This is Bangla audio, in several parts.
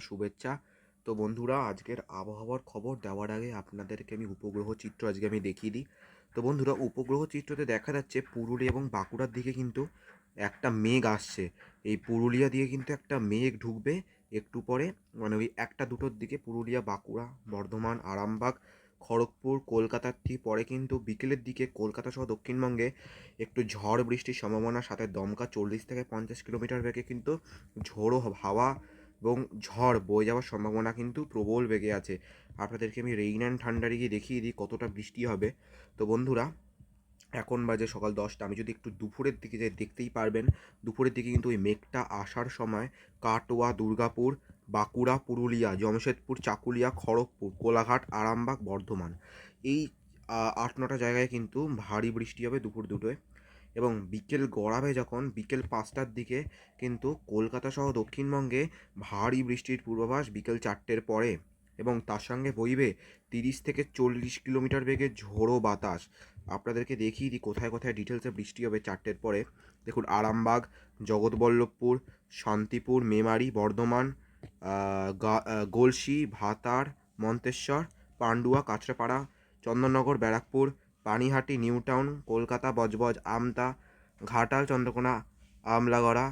শুভেচ্ছা। তো বন্ধুরা, আজকের আবহাওয়ার খবর দেওয়ার আগে আপনাদেরকে আমি উপগ্রহ চিত্র আজকে আমি দেখিয়ে দিই। তো বন্ধুরা, উপগ্রহ চিত্রতে দেখা যাচ্ছে পুরুলিয়া এবং বাঁকুড়ার দিকে কিন্তু একটা মেঘ আসছে। এই পুরুলিয়া দিয়ে কিন্তু একটা মেঘ ঢুকবে একটু পরে। মানে ওই একটা দুটোর দিকে পুরুলিয়া, বাঁকুড়া, বর্ধমান, আরামবাগ, খড়গপুর, কলকাতার ঠিক পরে কিন্তু বিকেলের দিকে কলকাতা সহ দক্ষিণবঙ্গে একটু ঝড় বৃষ্টির সম্ভাবনা সাথে দমকা চল্লিশ থেকে পঞ্চাশ কিলোমিটার বেগে কিন্তু ঝোড়ো হাওয়া এবং ঝড় বয়ে যাওয়ার সম্ভাবনা কিন্তু প্রবল বেগে আছে। আপনাদেরকে আমি রেইন অ্যান্ড ঠান্ডারে গিয়ে দেখিয়ে দিই কতটা বৃষ্টি হবে। তো বন্ধুরা, এখন বাজে সকাল দশটা। আমি যদি একটু দুপুরের দিকে যাই দেখতেই পারবেন, দুপুরের দিকে কিন্তু ওই মেঘটা আসার সময় কাটোয়া, দুর্গাপুর, বাঁকুড়া, পুরুলিয়া, জমশেদপুর, চাকুলিয়া, খড়গপুর, কোলাঘাট, আরামবাগ, বর্ধমান, এই আট, নটা জায়গায় কিন্তু ভারী বৃষ্টি হবে দুপুর দুটোয়। এবং বিকেল গড়াবে যখন বিকেল পাঁচটার দিকে কিন্তু কলকাতা সহ দক্ষিণবঙ্গে ভারী বৃষ্টির পূর্বাভাস বিকেল চারটের পরে এবং তার সঙ্গে বইবে তিরিশ থেকে চল্লিশ কিলোমিটার বেগে ঝোড়ো বাতাস। আপনাদেরকে দেখিয়ে দিই কোথায় কোথায় ডিটেলসে বৃষ্টি হবে চারটের পরে। দেখুন, আরামবাগ, জগৎবল্লভপুর, শান্তিপুর, মেমারি, বর্ধমান গলসি ভাতার, মন্তেশ্বর, পান্ডুয়া, কাঁচরাপাড়া, চন্দননগর, ব্যারাকপুর পানিহাটি নিউ টাউন কলকাতা, বজবজ, আমতা, ঘাটাল, চন্দ্রকোনা, আমলাগড়া,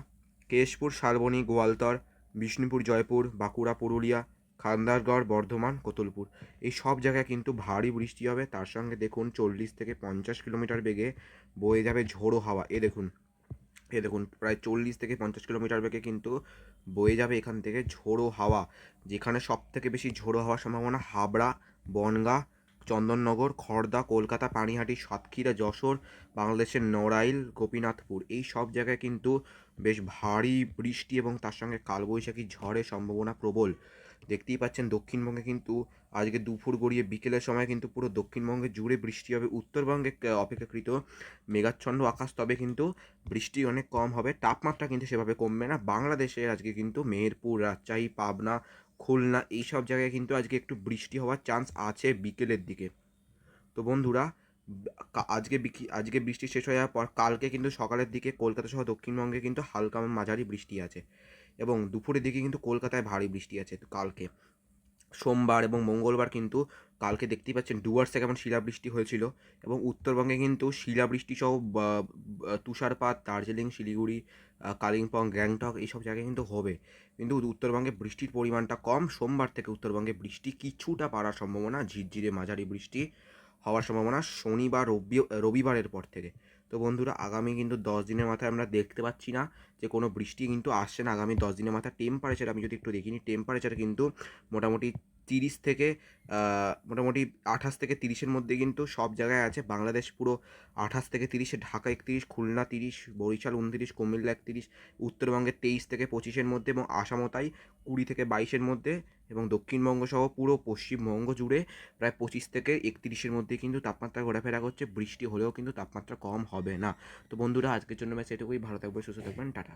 কেশপুর, শালবনী, গোয়ালতর, বিষ্ণুপুর, জয়পুর, বাঁকুড়া, পুরুলিয়া, খান্দারগড়, বর্ধমান, কোতুলপুর। এই সব জায়গায় কিন্তু ভারী বৃষ্টি হবে। তার সঙ্গে দেখুন, চল্লিশ থেকে পঞ্চাশ কিলোমিটার বেগে বয়ে যাবে ঝোড়ো হাওয়া। এ দেখুন এ দেখুন, প্রায় চল্লিশ থেকে পঞ্চাশ কিলোমিটার বেগে কিন্তু বয়ে যাবে এখান থেকে ঝোড়ো হাওয়া, যেখানে সব থেকে বেশি ঝোড়ো হওয়ার সম্ভাবনা হাবড়া, বনগাঁ চন্দননগর, খড়দা, কলকাতা, পানিহাটি, সাতক্ষীরা, যশোর, বাংলাদেশের নড়াইল, গোপীনাথপুর, এই সব জায়গায় কিন্তু বেশ ভারী বৃষ্টি এবং তার সঙ্গে কালবৈশাখী ঝড়ের সম্ভাবনা প্রবল। দেখতেই পাচ্ছেন দক্ষিণবঙ্গে কিন্তু আজকে দুপুর গড়িয়ে বিকেলের সময় কিন্তু পুরো দক্ষিণবঙ্গে জুড়ে বৃষ্টি হবে। উত্তরবঙ্গে অপেক্ষাকৃত মেঘাচ্ছন্ন আকাশ, তবে কিন্তু বৃষ্টি অনেক কম হবে। তাপমাত্রা কিন্তু সেভাবে কমবে না। বাংলাদেশে আজকে কিন্তু মেহেরপুর, রাজশাহী, পাবনা খুলনা, এইসব জায়গায় কিন্তু আজকে একটু বৃষ্টি হওয়ার চান্স আছে বিকেলের দিকে। তো বন্ধুরা আজকে আজকে বৃষ্টি শেষ হয়ে যাওয়ার পর কালকে কিন্তু সকালের দিকে কলকাতা সহ দক্ষিণবঙ্গে কিন্তু হালকা মাঝারি বৃষ্টি আছে এবং দুপুরের দিকে কিন্তু কলকাতায় ভারী বৃষ্টি আছে কালকে। সোমবার এবং মঙ্গলবার কিন্তু কালকে দেখতেই পাচ্ছেন ডুয়ার্সে কেমন শিলাবৃষ্টি হয়েছিল এবং উত্তরবঙ্গে কিন্তু শিলাবৃষ্টি সহ তুষারপাত, দার্জিলিং, শিলিগুড়ি কালিম্পং, গ্যাংটক এইসব জায়গায় কিন্তু হবে। কিন্তু উত্তরবঙ্গে বৃষ্টির পরিমাণটা কম। সোমবার থেকে উত্তরবঙ্গে বৃষ্টি কিছুটা বাড়ার সম্ভাবনা, ঝিরঝিরে মাঝারি বৃষ্টি হওয়ার সম্ভাবনা শনিবার, রবি, রবিবারের পর থেকে। তো বন্ধুরা, আগামী কিন্তু দশ দিনের মাথায় আমরা দেখতে পাচ্ছি না যে কোনো বৃষ্টি কিন্তু আসছে না। আগামী দশ দিনের মাথায় টেম্পারেচার আমি যদি একটু দেখিনি টেম্পারেচার কিন্তু মোটামুটি তিরিশ থেকে মোটামুটি আঠাশ থেকে তিরিশের মধ্যে কিন্তু সব জায়গায় আছে। বাংলাদেশ পুরো আঠাশ থেকে তিরিশে, ঢাকা একত্রিশ, খুলনা তিরিশ, বরিশাল উনতিরিশ, কুমিল্লা একত্রিশ, উত্তরবঙ্গে তেইশ থেকে পঁচিশের মধ্যে এবং আসামও তাই কুড়ি থেকে বাইশের মধ্যে এবং দক্ষিণবঙ্গ সহ পুরো পশ্চিমবঙ্গ জুড়ে প্রায় পঁচিশ থেকে একত্রিশের মধ্যে কিন্তু তাপমাত্রা ঘোরাফেরা করছে। বৃষ্টি হলেও কিন্তু তাপমাত্রা কম হবে না। তো বন্ধুরা, আজকের জন্য ম্যাচ এটুকুই। ভালো থাকবে সুস্থ থাকবেন। টাটা।